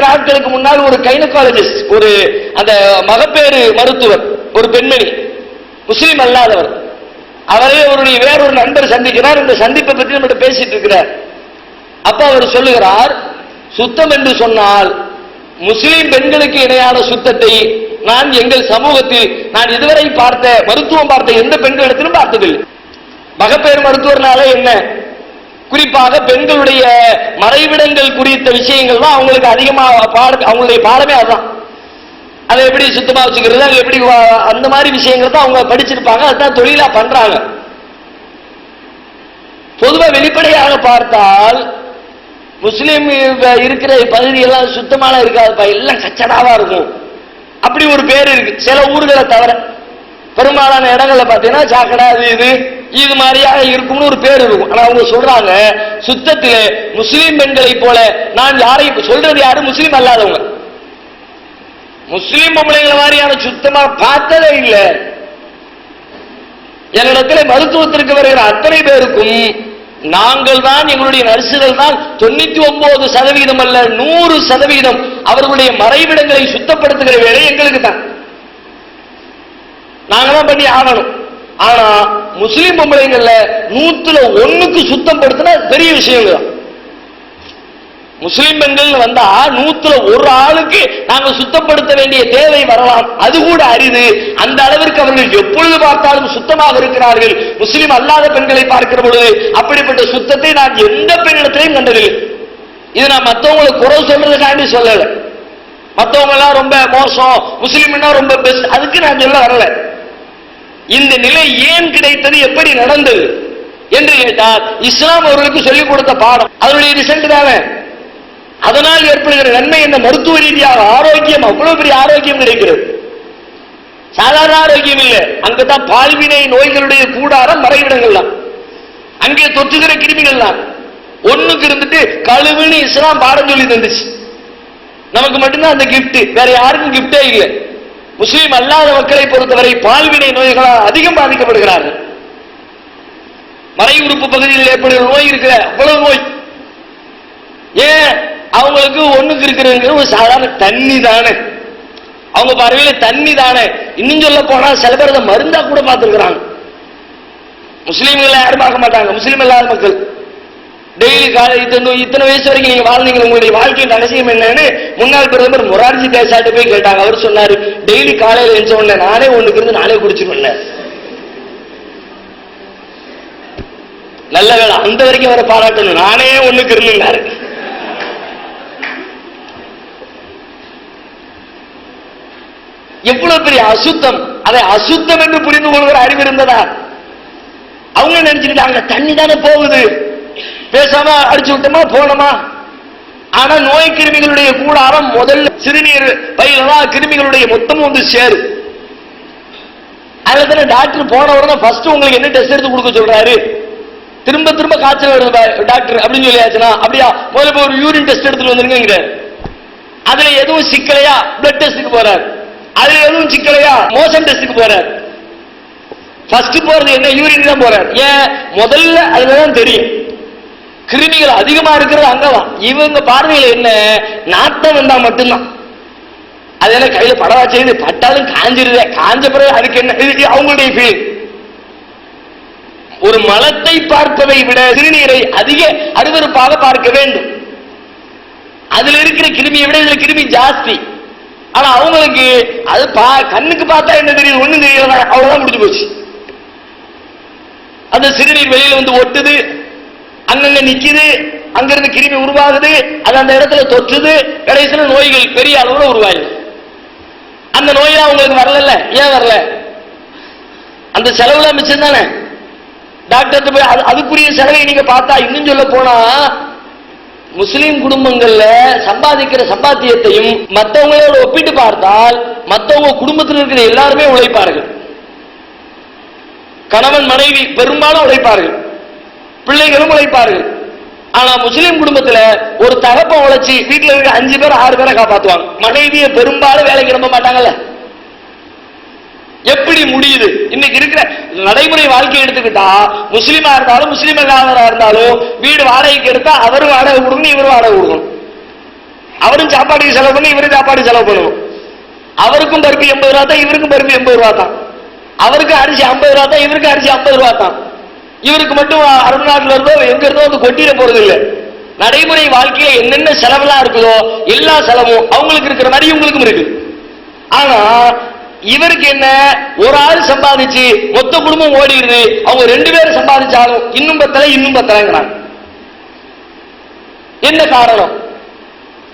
ஐந்து நாட்களுக்கு முன்னால் ஒரு கைனகாலஜிஸ்ட் ஒரு அந்த மகப்பேறு மருத்துவர் ஒரு பெண்மணி முஸ்லீம் அல்லாதவர். அவரே அவருடைய வேறொரு நண்பர் சந்திக்கிறார். இந்த சந்திப்பை பற்றி நம்மகிட்ட பேசிட்டு இருக்கிறார். அப்ப அவர் சொல்லுகிறார் சுத்தம் என்று சொன்னால் முஸ்லிம் பெண்களுக்கு இணையான சுத்தத்தை நான் எங்கள் சமூகத்தில் நான் இதுவரை பார்த்த மருத்துவம் பார்த்த எந்த பெண்களிடத்திலும் பார்த்ததில்லை. மகப்பேறு மருத்துவர்னால என்ன? குறிப்பாக பெண்களுடைய மறைவிடங்கள் குறித்த விஷயங்கள் தான் அவங்களுக்கு அதிகமாக பாட அவங்களுடைய பாடமே அதுதான். அதை எப்படி சுத்தமாக வச்சுக்கிறது அது எப்படி வா- அந்த மாதிரி விஷயங்கள் தான் அவங்க படிச்சிருப்பாங்க. அதுதான் தொழிலாக பண்ணுறாங்க பொதுவாக வெளிப்படையாக பார்த்தால் முஸ்லீம் இருக்கிற பகுதியெல்லாம் சுத்தமான இருக்காதுப்பா எல்லாம் கச்சடாவாக இருக்கும். அப்படி ஒரு பேர் இருக்கு. சில ஊர்களை தவிர பெரும்பாலான இடங்களில் பார்த்தீங்கன்னா சாக்கடை அது இது இது மாதிரியாக இருக்கும்னு ஒரு பேர் இருக்கும். ஆனா அவங்க சொல்றாங்க சுத்தத்திலே முஸ்லீம் பெண்களை போல நான் யாரையும் சொல்றது யாரும் முஸ்லீம் அல்லாதவங்க. முஸ்லீம் பொம்பளைங்களை மாதிரியான சுத்தமா பார்த்ததே இல்லை. என்னிடத்தில் மருத்துவத்திற்கு வருகிற அத்தனை பேருக்கும் நாங்கள் தான் எங்களுடைய நர்சுகள் தான் தொண்ணூத்தி ஒன்பது சதவீதம் அல்ல நூறு சதவீதம் அவர்களுடைய மறைவிடங்களை சுத்தப்படுத்துகிற வேலை எங்களுக்கு தான் நாங்க தான் பண்ணி ஆகணும். ஆனா முஸ்லீம் பொம்பளைங்கள்ல நூத்துல ஒண்ணுக்கு சுத்தம் படுத்தினா பெரிய விஷயங்க தான். முஸ்லிம் பெண்கள் வந்தா நூத்துல ஒரு ஆளுக்கு நாங்க சுத்தப்படுத்த வேண்டிய தேவை வரலாம். அது கூட அரிது. அந்த அளவிற்கு அவர்கள் எப்பொழுது பார்த்தாலும் சுத்தமாக இருக்கிறார்கள். முஸ்லிம் அல்லாத பெண்களை பார்க்கிற பொழுது அப்படிப்பட்ட சுத்தத்தை நான் எந்த பெண்ணிடத்திலையும் கண்டதில்லை. இது நான் மத்தவங்களை குறை சொல்றதுக்காண்டி சொல்லல. மத்தவங்க எல்லாம் ரொம்ப மோசம். முஸ்லீம்னா ரொம்ப பெஸ்ட் அதுக்கு நான் சொல்ல வரல. இந்த நிலை ஏன் கிடைத்தது? எப்படி நடந்தது? என்று கேட்டால் இஸ்லாம் அவர்களுக்கு சொல்லிக் கொடுத்த பாடம். அதனுடைய ரிசல்ட் தானே? அதனால் ஏற்படுகிற நன்மை என்ன? மருத்துவ ரீதியாக ஆரோக்கியம் அவ்வளவு பெரிய ஆரோக்கியம் கிடைக்கிறது. சாதாரண ஆரோக்கியம் இல்லை. அங்கதான் பால்வினை நோய்களுடைய கூடாரம் மறைவிடங்கள் தான். அங்கே தொற்றுகிற கிருமிகள் தான். ஒண்ணுக்கு இருந்துட்டு கழுவுன்னு இஸ்லாம் பாடம் சொல்லி தந்துச்சு. நமக்கு மட்டும்தான் அந்த கிஃப்ட் வேற யாருக்கும் கிஃப்டே இல்லை. முஸ்லீம் அல்லாத மக்களை பொறுத்தவரை பால்வினை நோய்களால் அதிகம் பாதிக்கப்படுகிறார்கள். மறை உறுப்பு பகுதியில் ஏற்படுகிற நோய் இருக்கிற அவ்வளவு நோய். ஏன்? அவங்களுக்கு ஒண்ணுக்கு இருக்கிறது ஒரு சாதாரண தண்ணி தானே அவங்க பார்வையில தண்ணி தானே இன்னும் சொல்ல போனா சில பேர் அதை மருந்தா கூட பார்த்துருக்கிறாங்க. முஸ்லீம்கள் யாரும் பார்க்க மாட்டாங்க. முஸ்லீம் இல்லாத மக்கள். டெய்லி காலை இத்தனை இத்தனை வயசு வரைக்கும் நீங்க வாழ்ந்தீங்க உங்களுடைய வாழ்க்கையின் ரகசியம் என்னன்னு முன்னாள் பிரதமர் மொரார்ஜி தேசாட்டு போய் கேட்டாங்க. அவர் சொன்னாரு டெய்லி காலையில எழுந்த உடனே நானே ஒண்ணுக்கு இருந்து நானே குடிச்சிருவேன் நல்ல வேலை அந்த வரைக்கும் அவரை பாராட்டணும். நானே ஒண்ணுக்கு இருந்துனாரு எவ்வளவு பெரிய அசுத்தம். அதை அசுத்தம் என்று புரிந்து கொள்கிற அறிவு இருந்ததா? அவங்க நினைச்சுக்கிட்டாங்க தண்ணி தானே போகுது. பேசாம அடிச்சு விட்டோமா போனோமா? ஆனா நோய் கிருமிகளுடைய கூடாரம் முதல்ல சிறுநீர் பையில தான் கிருமிகளுடைய மொத்தமும் வந்து சேரும் அதுல தானே டாக்டர் போன உடனே ஃபர்ஸ்ட் உங்களுக்கு என்ன டெஸ்ட் எடுத்து கொடுக்க சொல்றாரு? திரும்ப திரும்ப காய்ச்சல் வருது டாக்டர் அப்படின்னு சொல்லியாச்சுன்னா அப்படியா? முதல்ல போய் ஒரு யூரின் டெஸ்ட் எடுத்துட்டு வந்துருங்க அதுல எதுவும் சிக்கலையா? பிளட் டெஸ்ட்டுக்கு போறாரு. அதுல எதுவும் சிக்கலையா? மோஷன் டெஸ்ட்டுக்கு போறாரு. ஃபர்ஸ்ட் போறது என்ன? யூரின் தான் போறாரு. ஏன்? முதல்ல அதுலதான் தெரியும். கிருமிகள் அதிகமா இருக்கிறது அங்கதான். இவங்க பார்வையில என்ன? நாட்டம் வந்தா மட்டும்தான். அது என்ன கையில படவா செய்து பட்டாலும் காஞ்சிருதே. காஞ்ச பிறகு அதுக்கு என்ன? அவங்களுடைய ஃபீல் ஒரு மலத்தை பார்ப்பதை விட சிறுநீரை அதிக அருவருப்பாக பார்க்க வேண்டும். அதுல இருக்கிற கிருமியை விட இதுல கிருமி ஜாஸ்தி. ஆனா அவங்களுக்கு அது பா- கண்ணுக்கு பார்த்தா என்ன தெரியுது? ஒண்ணும் தெரியல. அவ்வளவுதான் முடிஞ்சு போச்சு. அந்த சிறுநீர் வெளியில வந்து ஒட்டுது. அங்கங்க நிக்குது. அங்கிருந்து கிருமி உருவாகுது. அது அந்த இடத்துல தொற்றுது. கடைசியில் நோய்கள் பெரிய அளவுல உருவாகுது அந்த நோயெல்லாம் அவங்களுக்கு வரல ஏன் வரல? அந்த செலவுல மிச்சம் தானே? டாக்டர் போய் அது- அதுக்குரிய செலவை நீங்க பார்த்தா இன்னும் சொல்ல போனா முஸ்லிம் குடும்பங்கள்ல சம்பாதிக்கிற சம்பாத்தியத்தையும் மற்றவங்களோட ஒப்பிட்டு பார்த்தால் மற்றவங்க குடும்பத்தில் இருக்கிற எல்லாருமே உழைப்பார்கள். கணவன் மனைவி பெரும்பாலும் உழைப்பார்கள். பிள்ளைகளும் உழைப்பார்கள். ஆனா முஸ்லீம் குடும்பத்துல ஒரு தகப்ப உழைச்சி வீட்டுல இருக்க அஞ்சு பேர் ஆறு பேரை காப்பாத்துவாங்க. மனைவியை பெரும்பாலும் வேலைக்கு நம்ப மாட்டாங்கல்ல? எப்படி முடியுது? இன்னைக்கு இருக்கிற நடைமுறை வாழ்க்கை எடுத்துக்கிட்டா முஸ்லீமா இருந்தாலும் முஸ்லீம் இல்லாதவரா இருந்தாலும் வீடு வாடகைக்கு எடுத்தா அவரும் வாடகை கொடுக்கணும் இவரும் வாடகை கொடுக்கணும். அவரும் சாப்பாடுக்கு செலவு பண்ணி இவரும் சாப்பாடு செலவு பண்ணுவோம். அவருக்கும் பருப்பு எண்பது ரூபா தான் இவருக்கும் பருப்பு எண்பது ரூபா தான். அவருக்கு அரிசி ஐம்பது ரூபா தான் இவருக்கு அரிசி ஐம்பது ரூபா தான். இவருக்கு மட்டும் அருள்நாட்டில் இருந்தோ எங்க இருந்தோ வந்து கொட்டிட போறது இல்லை நடைமுறை வாழ்க்கையில என்னென்ன செலவெல்லாம் இருக்குதோ எல்லா செலவும் அவங்களுக்கு இருக்கிற மாதிரி இவங்களுக்கும் இருக்கு. ஆனா இவருக்கு என்ன ஒரு ஆள் சம்பாதிச்சு மொத்த குடும்பம் ஓடிடுது அவங்க ரெண்டு பேரும் சம்பாதிச்சாலும் இன்னும் பத்தல இன்னும் பத்தலங்கிறாங்க. என்ன காரணம்?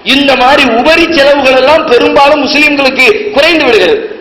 இந்த மாதிரி உபரி செலவுகள் எல்லாம் பெரும்பாலும் முஸ்லிம்களுக்கு குறைந்து விடுகிறது.